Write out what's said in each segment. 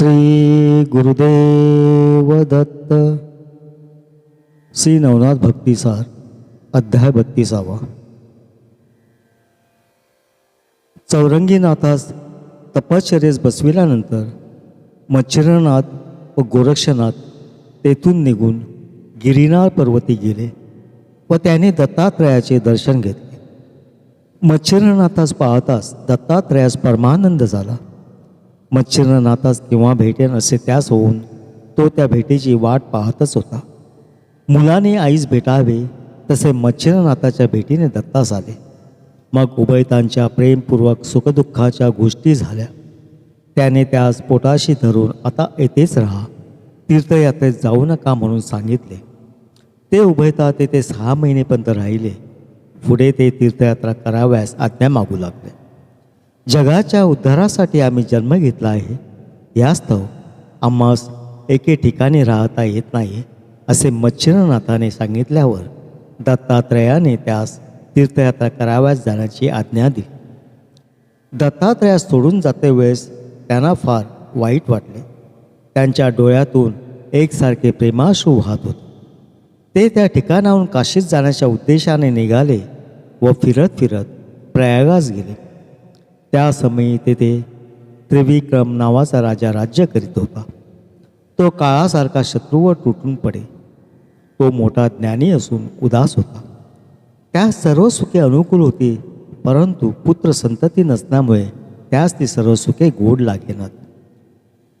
श्री गुरुदेव दत्त. श्री नवनाथ भक्तिसार अध्याय बत्तीसावा. चौरंगीनाथास तपश्चर्येस बसविल्यानंतर मच्छरनाथ व गोरक्षनाथ तेथून निघून गिरिनार पर्वती गेले व त्याने दत्तात्रयाचे दर्शन घेतले. मच्छरनाथास पाहताच दत्तात्रयास परमानंद झाला. मच्छरनाथास केव्हा भेटेन असे त्यास होऊन तो त्या भेटीची वाट पाहतच होता. मुलाने आईस भेटावे तसे मच्छरनाथाच्या भेटीने दत्तास आले. मग उभयतांच्या प्रेमपूर्वक सुखदुःखाच्या गोष्टी झाल्या. त्याने त्यास पोटाशी धरून आता येथेच राहा तीर्थयात्रेत जाऊ नका म्हणून सांगितले. ते उभयता तेथे सहा महिनेपर्यंत राहिले. पुढे ते तीर्थयात्रा कराव्यास आज्ञा मागू लागले. जगाच्या उद्धारासाठी आम्ही जन्म घेतला आहे. यास्तव आम्हास एके ठिकाणी राहता येत नाही असे मच्छिरनाथाने सांगितल्यावर दत्तात्रयाने त्यास तीर्थयात्रा कराव्यास जाण्याची आज्ञा दिली. दत्तात्रयास सोडून जाते वेळेस त्यांना फार वाईट वाटले. त्यांच्या डोळ्यातून एकसारखे प्रेमाश्रू वाहत होते. ते त्या ठिकाणाहून काशीत जाण्याच्या उद्देशाने निघाले व फिरत फिरत प्रयागास गेले. त्या समयी तेथे त्रिविक्रम नावाचा राजा राज्य करीत होता. तो काळासारखा शत्रूवर तुटून पडे. तो मोठा ज्ञानी असून उदास होता. त्यास सर्व सुखे अनुकूल होती परंतु पुत्र संतती नसल्यामुळे त्यास ती सर्व सुखे गोड लागेनात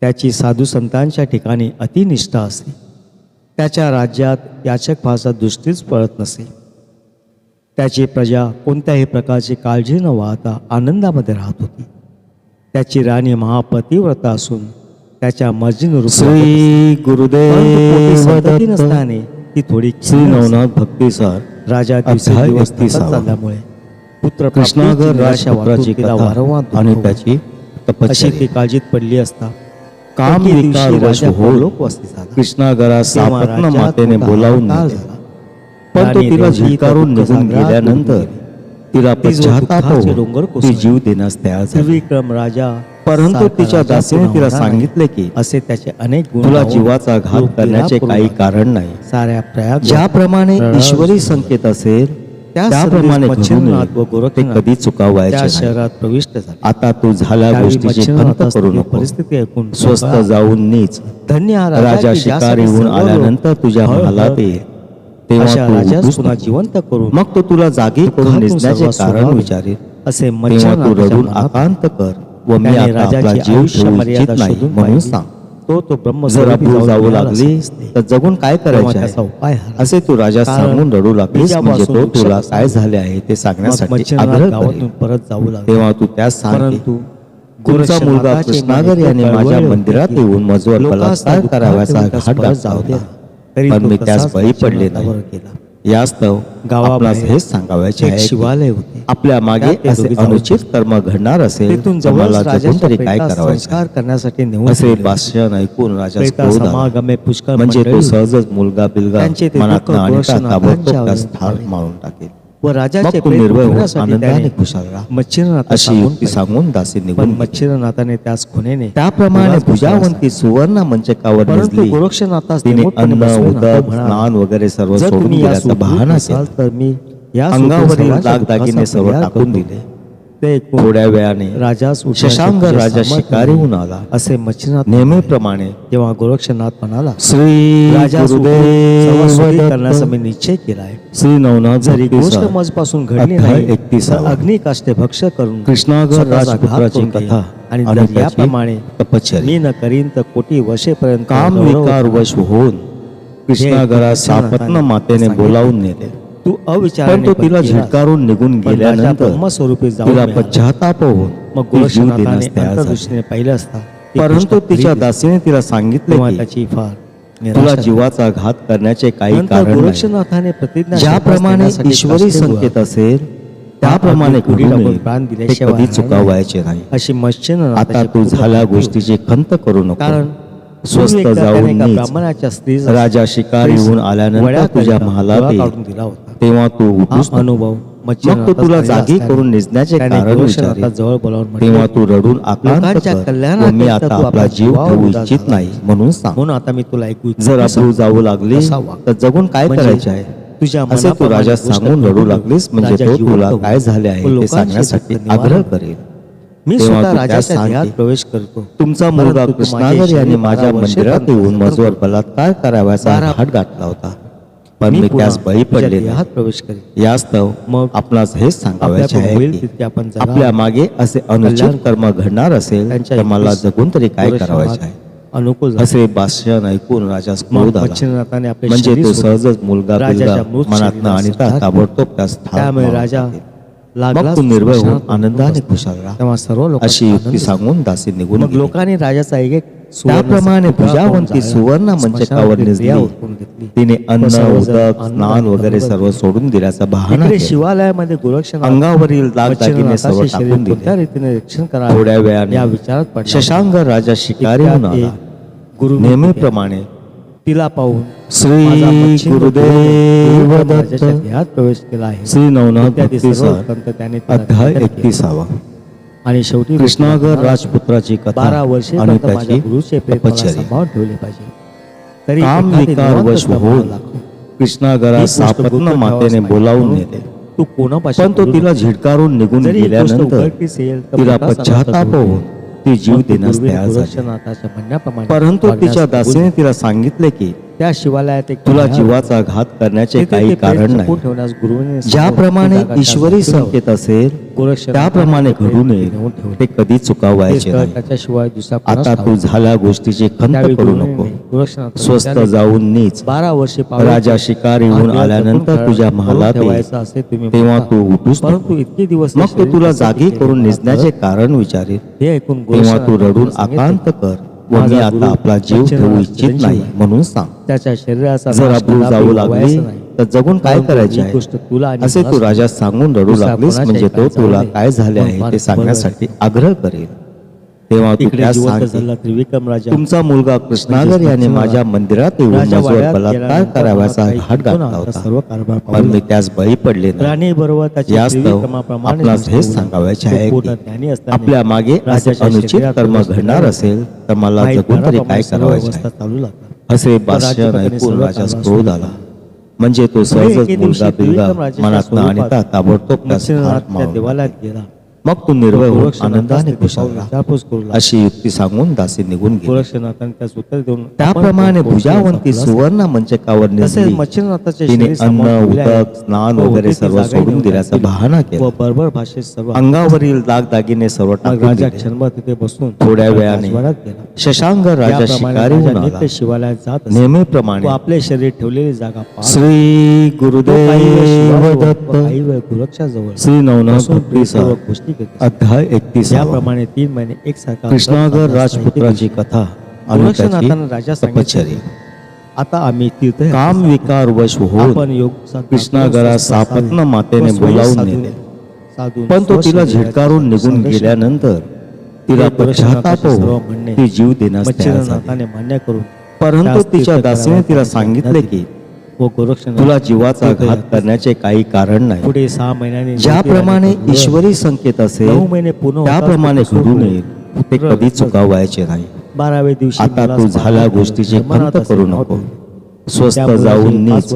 त्याची साधू संतांच्या ठिकाणी अतिनिष्ठा असे त्याच्या राज्यात याचक भाषा दृष्टीच पळत नसे. त्याची प्रजा कोणत्याही प्रकारची काळजी न वाहता आनंदामध्ये राहत होती त्याची राणी महापतिव्रता असून त्याच्या मर्जीनुरूप श्री गुरुदेव नसल्याने ती थोडी श्री. नवनाथ भक्तिसार राजा. थकत चालल्यामुळे पुत्र कृष्णागर राजपुत्राची कथा वारंवार आणि. त्याची तपश्चर्या ती काळजीत पडली असता काम विकार राजा झाला. कृष्णागरा सापत्न मातेने बोलावून. झाला. पण तो तिला दुःख निघून गेल्यानंतर तिला ती पश्चाताप डोंगर ती. जीव देण्यास तयार झाली. त्रिविक्रम राजा परंतु तिच्या दासीने तिला. सांगितले की असे त्याचे अनेक गुण तुला जीवाचा घात करण्याचे काही करू कारण नाही. साऱ्या प्रयाग ज्याप्रमाणे ईश्वरी संकेत असेल त्या त्याप्रमाणे ते कधी चुकावायचे. शहरात प्रविष्ट झाले. आता तू झाल्या गोष्टीची खंत करू ती नको. परिस्थिती ऐकून स्वस्त. जाऊन नीच. धन्य राजा शिकारी लोक आल्यानंतर तुझ्या हळ- येईल तेव्हा अशा तू राजास पुन्हा नको. जिवंत करून मग तो तुला जागी करून दुःखातून निसण्याचे कारण सोडावे. विचारेल असे तेव्हा तू रडून मनात आकांत कर व मी त्याने आता आपला राजाची जीव आयुष्य ठेवू मर्यादा इच्छित नाही शोधून म्हणून पाहिली. सांग तो तो ब्रह्म जर स्वरूपी अब्रू जाऊ मिळाला लागली असते. तर जगून काय तेव्हा करायचे त्याचा आहे उपाय. असे तू राजा कारण सांगून रडू लागलीस म्हणजे तो तुला काय झाले आहे ते मग सांगण्यासाठी आग्रह गावातून करेल परत जाऊ लागला तेव्हा तू त्यास सांग परंतु तुमचा मुलगा कृष्णागर मन याने माझ्या मंदिरात होते की येऊन मजवर लोकांस बलात्कार दुःखात करावयाचा ठेवून त्यास घाट परत जाऊ दिला. तरी पण मी त्यास बळी पडले नाही. यास्तव आपणास हेच सांगावयाचे शिवालय होते आपल्या मागे असे अनुचित कर्म घडणार असेल तेथून तर काय संस्कार करण्यासाठी असे. भाषण ऐकून राजा. समागमे पुष्कळ म्हणजे तो सहजच मुलगा बिलगा मनात गोरक्षनाथांच्या ताबडतोब झाले. मारून टाकेल व राजाचे अशी सांगून दासी निघून गेली. मच्छिंद्रनाथाने त्यास खुनेने त्याप्रमाणे भुजावंती सुवर्ण मंचकावर गोरक्षनाथास तिने अन्न उदक स्नान वगैरे सर्व सोडून बहाणा नसाल केला. तर मी या अंगावरील दागदागिने सर्व टाकून. दिले. ते थोड्या वेळाने उठण्याचे शशांक राजा शिकारी. होऊन आला असे मच्छिंद्रनाथ नेहमीप्रमाणे जेव्हा गोरक्षनाथ म्हणाला श्री राजा करण्याचा. मी निश्चय केला आहे श्री नवनाथ जरी गोष्ट. मजपासून घडली नाही 31. अग्निकाष्टे भक्ष करून कृष्णागर राजपुत्राची घे. कथा आणि याप्रमाणे मी न करीन तर कोटी वर्षेपर्यंत काम विकार वश होऊन कृष्णागरा सापत्न मातेने बोलावून नेले तू पण अविचाराने तो तिला. झिडकारून निघून राजा गेल्यानंतर ब्रह्मस्वरूपी जाऊन तिला. पश्चाताप होऊन मग गोरक्षनाथाने पाहिलं असता परंतु तिच्या दासीने तिला सांगितले त्याची फार तुला. जीवाचा घात करण्याचे काही कारण नाही. गोरक्षनाथाने प्रतिज्ञा ज्याप्रमाणे ईश्वरी संकेत असेल त्याप्रमाणे आपली कुडी घडू टाकून नये. प्राण ते दिल्याशिवाय कधी राहणार चुकावायचे नाही. अशी मच्छिंद्रनाथाची तेव्हा तू उठूस अनुभव मग तो तुला जागी करून निजण्याचे कारण जवळ बोलावून तेव्हा तू रडून मी आता आपला जीव ठेवू इच्छित नाही म्हणून म्हणून आता मी तुला ऐकू जर आपण जाऊ लागले तर जगून काय करायचे आहे? तुझ्या असे तू राजा सांगून रडू लागलीस म्हणजे तो तुला काय झाले आहे ते सांगण्यासाठी आग्रह करेल. मी स्वतः राजाच्या प्रवेश करतो. तुमचा मुलगा कृष्णागर यांनी माझ्या मंदिरात येऊन मजवर बलात्कार करावयाचा हाट गाठला होता. पण मी त्यास बळी पडले प्रवेश करेल यास्तव मग आपणास हेच आहे आपल्या मागे असे अनुचित कर्म घडणार असेल मला जगून तरी काय करावायचे आहे? अनुकूल असे भाषण ऐकून राजा म्हणजे तो सहजच मुलगा मनात आणि ताबडतोब त्यास त्यामुळे राजा लागला निर्भय होऊन आनंदाने खुशाल तेव्हा सर्व लोक अशी युक्ती सांगून दासी निघून लोकांनी राजाचा एक त्याप्रमाणे प्रजावंती सुवर्ण मंचकावर घेतली? तिने अन्न उदक स्नान वगैरे सर्व सोडून दिल्याचा बहाणा शिवालयामध्ये गोरक्षण अंगावरील दागदागिने सर्व टाकून दिले. रक्षण करा थोड्या वेळाने या विचारात शशांक राजा शिकारी गुरु नेहमीप्रमाणे तिला पाहून श्री गुरुदेव दत्त प्रवेश केला आहे. श्री नवनाथ त्याने अध्याय एकतीसावा. आणि शेवटी कृष्णागर राजपुत्राची कथा बारा वर्षे आणि त्याची ठेवले पाहिजे. तरी काम विकार वश होऊन कृष्णागरा सापत्न मातेने बोलावून नेले. तू कोणापासून पण तो तिला झिडकारून निघून गेल्यानंतर तिला पश्चाताप होऊन ती जीव देण्यास तयार झाली. परंतु तिच्या दासीने तिला सांगितले की त्या शिवालयात एक तुला जीवाचा घात करण्याचे काही कारण नाही. ज्याप्रमाणे ईश्वरी संकेत असेल त्याप्रमाणे घडू नये. ते कधी चुकावायचे त्याच्याशिवाय दुसरा आता तू झाल्या गोष्टीची खंत करू नको. स्वस्त जाऊन नीच. बारा वर्षे राजा शिकार येऊन आल्यानंतर तुझ्या महालात तेव्हा तू उठूस परंतु इतके दिवस मग तुला जागी करून निजण्याचे कारण विचारेल. हे ऐकून तेव्हा तू रडून आकांत कर. व मी आता आपला जीव ठेवू इच्छित नाही म्हणून सांग. त्याच्या शरीराचा जर आपण जाऊ लागली तर जगून काय करायचे आहे? असे तू राजा सांगून रडू लागलीस म्हणजे तो तुला काय झाले आहे ते सांगण्यासाठी आग्रह करेल. तेव्हा त्रिविक्रम राजा. तुमचा मुलगा कृष्णागर याने माझ्या मंदिरात येऊन बलात्कार करावाचा घाट घातला होता. सर्व कारभार मी त्यास बळी पडले राणी बरोबर आपणास हेच सांगावयाचे आहे आपल्या मागे अनुचित कर्म घडणार असेल तर मला जगून तरी काय करावायचे असे बादशाह ऐकून राजास क्रोध आला. म्हणजे तो सहजच मुलगा बिलगा मनात आणि ताबडतोब देवाला गेला. मग तू निर्भय होऊन आनंदाने अशी युक्ती सांगून दासी निघून देऊन त्याप्रमाणे भुजावंती सुवर्ण मंचकावर तिने अन्न उदक स्नान वगैरे सर्व सोडून दिल्याचा बहाणा केला बरोबर भाषेत सर्व अंगावरील दागदागिने सर्व राजा क्षण तिथे बसून थोड्या वेळाने शशांग राजा शिकारी शिवालयात जात नेहमीप्रमाणे आपले शरीर ठेवलेली जागा श्री गुरुदेव दत्त श्री नवनाथ सर्व गोष्टी अध्याय एकतीस याप्रमाणे तीन महिने एक सारखा कृष्णागर राजपुत्राची कथा राजा तपश्चर्य. आता आम्ही तीर्थ काम विकार वश होऊन योग कृष्णागरा सापत्न मातेने बोलावून नेले. पण तो तिला झिडकारून निघून गेल्यानंतर तिला पश्चाताप ती जीव देण्यास परंतु तिच्या दासीने तिला सांगितले की व गोरक्षण तुला जीवाचा घात करण्याचे काही कारण नाही. पुढे सहा महिन्याने ज्याप्रमाणे ईश्वरी संकेत असेल नऊ महिने पुन्हा त्याप्रमाणे सुरू नये. ते कधी चुकावायचे नाही. बाराव्या दिवशी आता तू झाल्या गोष्टीचे खंत करू नको. स्वस्त जाऊन नीच.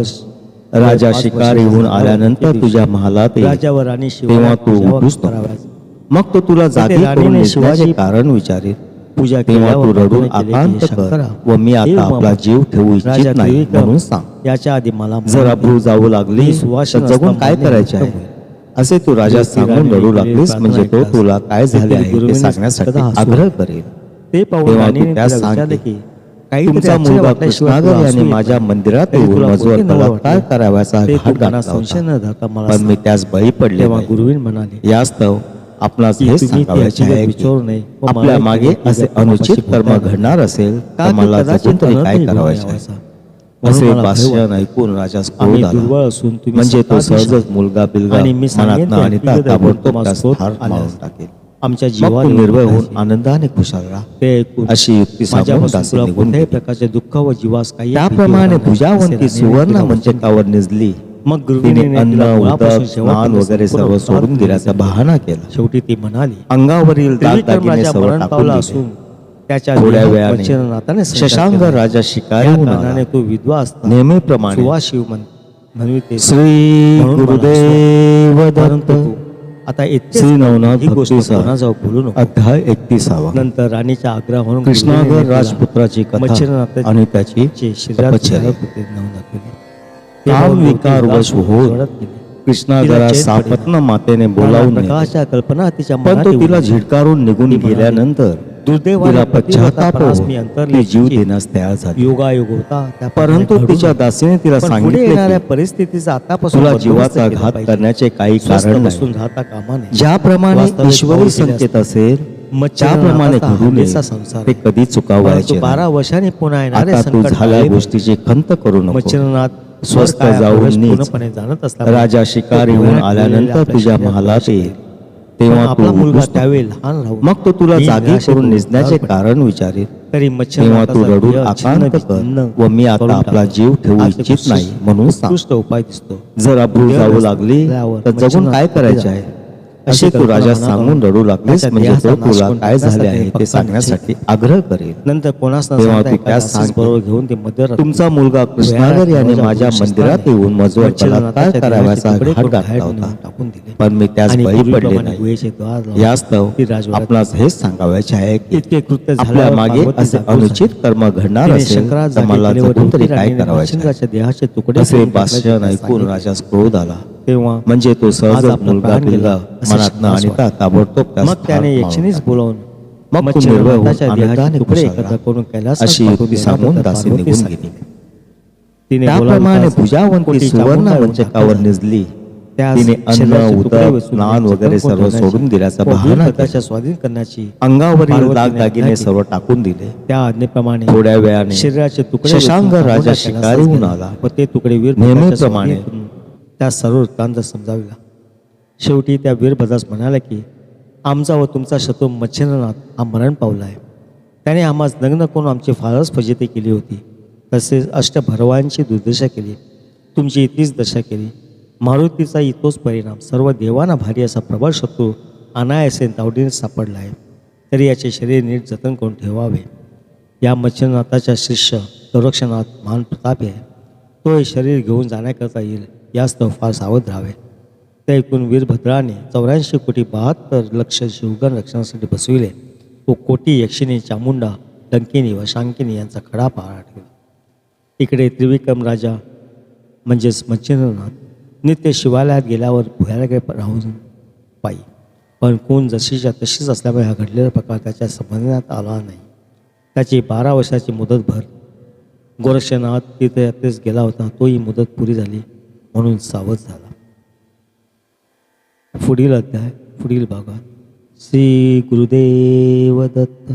राजा शिकार येऊन आल्यानंतर तुझ्या महालात राजावर आणि तेव्हा तू उठूच मग तो तुला जागी शिवाजी कारण विचारेल. पूजा रडून आकांत कर व मी आता आपला जीव ठेवू इच्छित नाही म्हणून सांग. याच्या आधी मला जर जाऊ लागली जगून काय करायचे आहे? असे तू राजा सांगून रडू लागलीस म्हणजे तो तुला काय झाले आहे हे सांगण्यासाठी आग्रह करेल ते पाहून त्यास सांगले की तुमचा मुलगा कृष्णागर माझ्या मंदिरात येऊन माझ्यावर मी त्यास बळी पडले गुरुवीन म्हणाले यास्तव आपणास हे सांगावे आपल्या मागे असे अनुचित कर्म घडणार असेल तर मला काय करावायचे असे. भाषण ऐकून राजास असून आला म्हणजे तो सहजच मुलगा बिलगा आणि मी मनातना आणि ताबडतोब मारून टाकेल. आमच्या जीवा निर्भय होऊन आनंदाने खुशाल ते अशी युक्ती कोणत्याही प्रकारचे दुःख व जीवास काही त्याप्रमाणे भुजावंती सुवर्ण मंचकावर निजली. मग तिने गुरुजीने अन्न उदक स्नान वगैरे सर्व सोडून दिल्याचा दिला. बहाणा केला. शेवटी ती म्हणाली अंगावरील दागदागिने सर्व टाकून असून त्याच्या थोड्या वेळाने शशांक. राजा. कारणाने तो विधवा असता. नेहमीप्रमाणे सुवा शिव म्हण म्हणविते श्री गुरुदेव परंतु दत्त तू आता श्री नवनाथ गोष्ट भक्तीचा कोणाजवळ बोलू नको. अध्याय एकतीसावा. नंतर राणीच्या आग्रहावरून कृष्णागर राजपुत्राची कथा आणि त्याची चे काम विकार वश चैन सापत्न मातेने बोलावून नेले. प्रकाशाच्या कल्पना तिच्या पण तो तिला. झिडकारून निघून गेल्यानंतर पतिव्रता पश्चाताप जीव. देण्यास तयार झाली योगायोग होता परंतु तिच्या घडून दासीने तिला सांगितले परिस्थितीचा आतापासून तुला जीवाचा घात. करण्याचे काही कारण नाही राहता कामा नये ज्याप्रमाणे ईश्वरी संकेत असेल त्याप्रमाणे नादाचा घडू नये हल्लीचा संसार ते. कधी चुकावायचे बारा. वर्षांनी पुन्हा येणारे झाल्या. गोष्टीची खंत करू नको मच्छरनाथ काय जाऊन जाणत राजा शिकारी भयानक आल्यानंतर तुझ्या महालात येईल. तेव्हा आपला मुलगा त्यावेळी लहान राहू मग तो तुला जागी करून निजण्याचे कारण विचारेल. तरी तेव्हा तू रडून आकांत कर व मी आता आपला जीव ठेवू इच्छित नाही म्हणून उपाय दिसतो. जर अब्रू देह जाऊ. लागली तर जगून काय करायचे आहे? असे तू राजा सांगून रडू लागलीस म्हणजे तो तुला काय झाले आहे ते सांगण्यासाठी आग्रह करेल. नंतर कोणास बरोबर घेऊन ते मध्यरात्री तुमचा मुलगा कृष्णागर याने माझ्या मंदिरात येऊन मजवर बलात्कार कराव्याचा घाट घातला होता. टाकून दिले. पण मी त्यास बळी पडले नाही. यास्तव आपणास हेच सांगावायचे आहे की इतके कृत्य आपल्या झाल्यावर मागे असे अनुचित. कर्म घडणार असेल तर मला तरी काय करावायचे देहाचे तुकडे असे भाषण ऐकून. राजास क्रोध आला. तेव्हा म्हणजे तो सहज मुलगा मुलगा असे मनात न शिकण्यास आणता ताबडतोब मग त्याने यक्षिणीच बोलावून मग तुकडे एकत्र. करून कैलासात अशी युक्ती सांगून दासी निघून. गेली तिने त्याप्रमाणे भुजावंती सुवर्ण टाकली. निजली तिने अन्न उदक स्नान वगैरे सर्व सोडून दिल्याचा बहाणा केला. स्वाधीन करण्याची अंगावरील दागदागिने आज्ञा सर्व टाकून दिले त्या आज्ञेप्रमाणे थोड्या वेळाने शरीराचे तुकडे वेचून राजा शिकारीहून आला. व ते तुकडे वीर नेहमीप्रमाणे त्या सर्व वृत्तांत समजाविला. शेवटी त्या वीरभद्रास म्हणाला की आमचा व तुमचा शत्रू मच्छिंद्रनाथ हा मरण पावला आहे. त्याने आम्हास नग्न करून आमची फारच फजिती केली होती. तसेच अष्टभरवांची दुर्दशा केली. तुमची इतकीच दशा केली. मारुतीचा इतोच परिणाम सर्व देवांना भारी असा प्रबळ शत्रू अनायासे तावडीने सापडला आहे. तरी याचे शरीर नीट जतन करून ठेवावे. या मच्छिंद्रनाथाच्या शिष्य संरक्षणात महान प्रतापी आहे. तो हे शरीर घेऊन जाण्याकरता येईल. यास्तव फार सावध राहावे. ते ऐकून वीरभद्राने चौऱ्याऐंशी कोटी बहात्तर लक्ष शिवगण रक्षणासाठी बसविले. तो कोटी यक्षिणी चामुंडा डंकिनी व शांकिनी यांचा खडा पहारा ठेवला इकडे त्रिविक्रम राजा म्हणजेच मच्छिंद्रनाथ नित्य शिवालयात गेल्यावर भुयाराकडे राहून पायी. पण कोण जशीच्या तशीच असल्यामुळे हा घडलेला प्रकार त्याच्या समजण्यात आला नाही. त्याची बारा वर्षाची मुदत भर गोरक्षनाथ तीर्थयात्रेस गेला होता तोही मुदत पुरी झाली. म्हणून सावध झाला. पुढील अध्याय पुढील भागात श्री गुरुदेव दत्त.